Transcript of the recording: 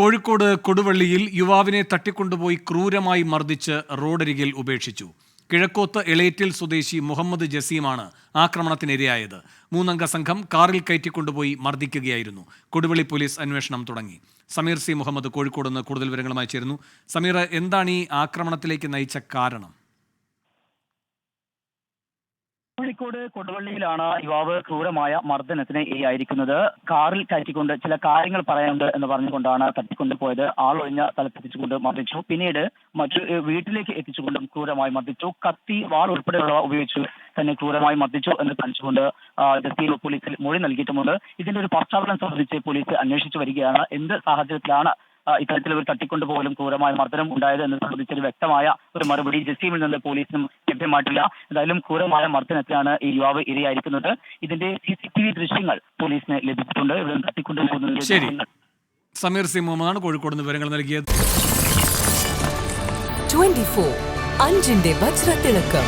കോഴിക്കോട് കൊടുവള്ളിയിൽ യുവാവിനെ തട്ടിക്കൊണ്ടുപോയി ക്രൂരമായി മർദ്ദിച്ച് റോഡരികിൽ ഉപേക്ഷിച്ചു. കിഴക്കോത്ത് എളേറ്റിൽ സ്വദേശി മുഹമ്മദ് ജസീമാണ് ആക്രമണത്തിനിരയായത്. മൂന്നംഗ സംഘം കാറിൽ കയറ്റിക്കൊണ്ടുപോയി മർദ്ദിക്കുകയായിരുന്നു. കൊടുവള്ളി പോലീസ് അന്വേഷണം തുടങ്ങി. സമീർ സി മുഹമ്മദ് കോഴിക്കോട് നിന്ന് കൂടുതൽ വിവരങ്ങളുമായി ചേരുന്നു. സമീർ എന്താണ് ഈ ആക്രമണത്തിലേക്ക് നയിച്ച കാരണം? കോഴിക്കോട് കൊടുവള്ളിയിലാണ് യുവാവ് ക്രൂരമായ മർദ്ദനത്തിന് ഇരയായിരിക്കുന്നത്. കാറിൽ കയറ്റിക്കൊണ്ട് ചില കാര്യങ്ങൾ പറയാനുണ്ട് എന്ന് പറഞ്ഞുകൊണ്ടാണ് തട്ടിക്കൊണ്ട് പോയത്. ആളൊഴിഞ്ഞ സ്ഥലത്തെത്തിച്ചുകൊണ്ട് മർദ്ദിച്ചു. പിന്നീട് മറ്റു വീട്ടിലേക്ക് എത്തിച്ചുകൊണ്ടും ക്രൂരമായി മർദ്ദിച്ചു. കത്തി വാൾ ഉൾപ്പെടെയുള്ളവ ഉപയോഗിച്ചു തന്നെ ക്രൂരമായി മർദ്ദിച്ചു എന്ന് കാണിച്ചുകൊണ്ട് ആ, ജസീർ പോലീസിൽ മൊഴി നൽകിയിട്ടുമുണ്ട്. ഇതിന്റെ ഒരു പശ്ചാത്തലം സംബന്ധിച്ച് പോലീസ് അന്വേഷിച്ചു വരികയാണ്. എന്ത് സാഹചര്യത്തിലാണ് ഇത്തരത്തിൽ ഒരു തട്ടിക്കൊണ്ടുപോകലും ക്രൂരമായ മർദ്ദനം ഉണ്ടായത് എന്ന് സംബന്ധിച്ച് ഒരു വ്യക്തമായ ഒരു മറുപടി ജസീമിൽ നിന്ന് പോലീസിനും ലഭ്യമായിട്ടില്ല. എന്തായാലും ക്രൂരമായ മർദ്ദനത്തിലാണ് ഈ യുവാവ് ഇരയായിരിക്കുന്നത്. ഇതിന്റെ സി സി ടി വി ദൃശ്യങ്ങൾ പോലീസിന് ലഭിച്ചിട്ടുണ്ട്. ഇവിടെ തട്ടിക്കൊണ്ട് പോകുന്ന ദൃശ്യങ്ങൾ സമീർ സി മുഹമ്മദാണ് കോഴിക്കോട് നിന്ന് വിവരങ്ങൾ നൽകിയത്. ട്വന്റി ഫോർ അഞ്ചിന്റെ വജ്രത്തിളക്കം.